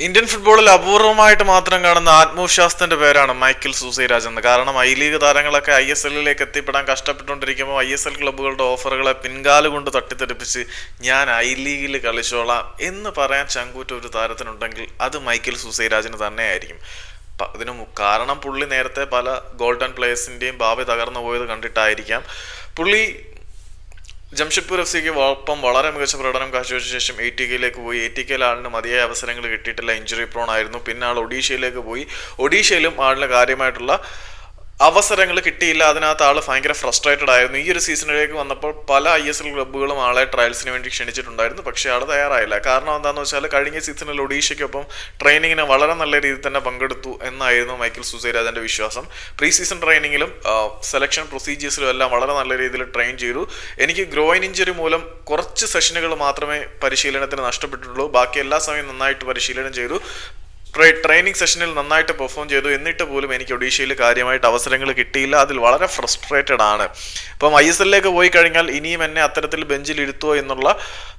Indian ഫുട്ബോളിൽ അപൂർവമായിട്ട് മാത്രം കാണുന്ന ആത്മവിശ്വാസത്തിന്റെ പേരാണ് മൈക്കിൾ സൂസൈരാജ് എന്ന്. കാരണം ഐ ലീഗ് താരങ്ങളൊക്കെ ഐ എസ് എല്ലിലേക്ക് എത്തിപ്പെടാൻ കഷ്ടപ്പെട്ടുകൊണ്ടിരിക്കുമ്പോൾ ഐ എസ് എൽ ക്ലബ്ബുകളുടെ ഓഫറുകളെ പിൻകാൽ കൊണ്ട് തട്ടിത്തെറിപ്പിച്ച് ഞാൻ ഐ ലീഗിൽ കളിച്ചോളാം എന്ന് പറയാൻ ചങ്കൂറ്റ ഒരു താരത്തിനുണ്ടെങ്കിൽ അത് മൈക്കിൾ സൂസൈരാജിന് തന്നെയായിരിക്കും. അതിന് കാരണം പുള്ളി നേരത്തെ പല ഗോൾഡൻ പ്ലേയേഴ്സിന്റെയും ഭാവി തകർന്നു പോയത് കണ്ടിട്ടായിരിക്കാം. പുള്ളി ജംഷഡ്പൂർ എഫ് സിക്ക് ഒപ്പം വളരെ മികച്ച പ്രകടനം കാഴ്ചവെച്ച ശേഷം എ ടി കെയിലേക്ക് പോയി. എ ടി കെയിൽ ആളിന് മതിയായ അവസരങ്ങൾ കിട്ടിയിട്ടില്ല. ഇഞ്ചുറി പ്രോൺ ആയിരുന്നു. പിന്നെ ആൾ ഒഡീഷയിലേക്ക് പോയി. ഒഡീഷയിലും ആളിന് കാര്യമായിട്ടുള്ള അവസരങ്ങൾ കിട്ടിയില്ല. അതിനകത്ത് ആൾ ഭയങ്കര ഫ്രസ്ട്രേറ്റഡ് ആയിരുന്നു. ഈ ഒരു സീസണിലേക്ക് വന്നപ്പോൾ പല ഐ എസ് എൽ ക്ലബ്ബുകളും ആളെ ട്രയൽസിന് വേണ്ടി ക്ഷണിച്ചിട്ടുണ്ടായിരുന്നു. പക്ഷേ ആൾ തയ്യാറായില്ല. കാരണം എന്താണെന്ന് വെച്ചാൽ കഴിഞ്ഞ സീസണിൽ ഒഡീഷയ്ക്കൊപ്പം ട്രെയിനിങ്ങിന് വളരെ നല്ല രീതിയിൽ തന്നെ പങ്കെടുത്തു എന്നായിരുന്നു മൈക്കിൾ സുസൈരാജന്റെ വിശ്വാസം. പ്രീ സീസൺ ട്രെയിനിങ്ങിലും സെലക്ഷൻ പ്രൊസീജിയേഴ്സിലും എല്ലാം വളരെ നല്ല രീതിയിൽ ട്രെയിൻ ചെയ്തു. എനിക്ക് ഗ്രോയിൻ ഇഞ്ചറി മൂലം കുറച്ച് സെഷനുകൾ മാത്രമേ പരിശീലനത്തിന് നഷ്ടപ്പെട്ടിട്ടുള്ളൂ. ബാക്കി എല്ലാ സമയം നന്നായിട്ട് പരിശീലനം ചെയ്തു. ട്രെയിനിങ് സെഷനിൽ നന്നായിട്ട് പെർഫോം ചെയ്തു. എന്നിട്ട് പോലും എനിക്ക് ഒഡീഷയിൽ കാര്യമായിട്ട് അവസരങ്ങൾ കിട്ടിയില്ല. അതിൽ വളരെ ഫ്രസ്ട്രേറ്റഡ് ആണ്. ഇപ്പം ഐ എസ് എല്ലിലേക്ക് പോയി കഴിഞ്ഞാൽ ഇനിയും എന്നെ അത്തരത്തിൽ ബെഞ്ചിൽ ഇരുത്തുമോ എന്നുള്ള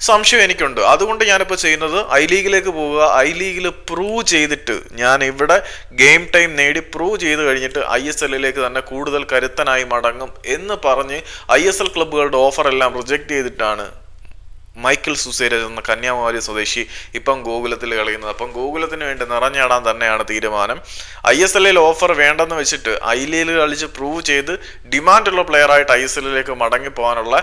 സംശയം എനിക്കുണ്ട്. അതുകൊണ്ട് ഞാനിപ്പോൾ ചെയ്യുന്നത് ഐ ലീഗിലേക്ക് പോവുക. ഐ ലീഗിൽ പ്രൂവ് ചെയ്തിട്ട് ഞാൻ ഇവിടെ ഗെയിം ടൈം നേടി പ്രൂവ് ചെയ്ത് കഴിഞ്ഞിട്ട് ഐ എസ് എല്ലിലേക്ക് തന്നെ കൂടുതൽ കരുത്തനായി മടങ്ങും എന്ന് പറഞ്ഞ് ഐ എസ് എൽ ക്ലബ്ബുകളുടെ ഓഫർ എല്ലാം റിജക്റ്റ് ചെയ്തിട്ടാണ് മൈക്കിൾ സുസേരജ് എന്ന കന്യാകുമാരി സ്വദേശി ഇപ്പം ഗോകുലത്തിൽ കളിക്കുന്നത് അപ്പം ഗോകുലത്തിന് വേണ്ടി നിറഞ്ഞാടാൻ തന്നെയാണ് തീരുമാനം. ഐ എസ് എല്ലിൽ ഓഫർ വേണ്ടെന്ന് വെച്ചിട്ട് ഐ ലീഗിൽ കളിച്ച് പ്രൂവ് ചെയ്ത് ഡിമാൻഡുള്ള പ്ലെയറായിട്ട് ഐ എസ് എല്ലിലേക്ക് മടങ്ങി പോകാനുള്ള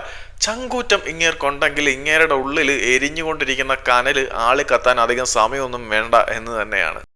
ചങ്കൂറ്റം ഇങ്ങേർക്കുണ്ടെങ്കിൽ ഇങ്ങേരുടെ ഉള്ളിൽ എരിഞ്ഞുകൊണ്ടിരിക്കുന്ന കനൽ ആളി കത്താൻ അധികം സമയമൊന്നും വേണ്ട എന്ന് തന്നെയാണ്.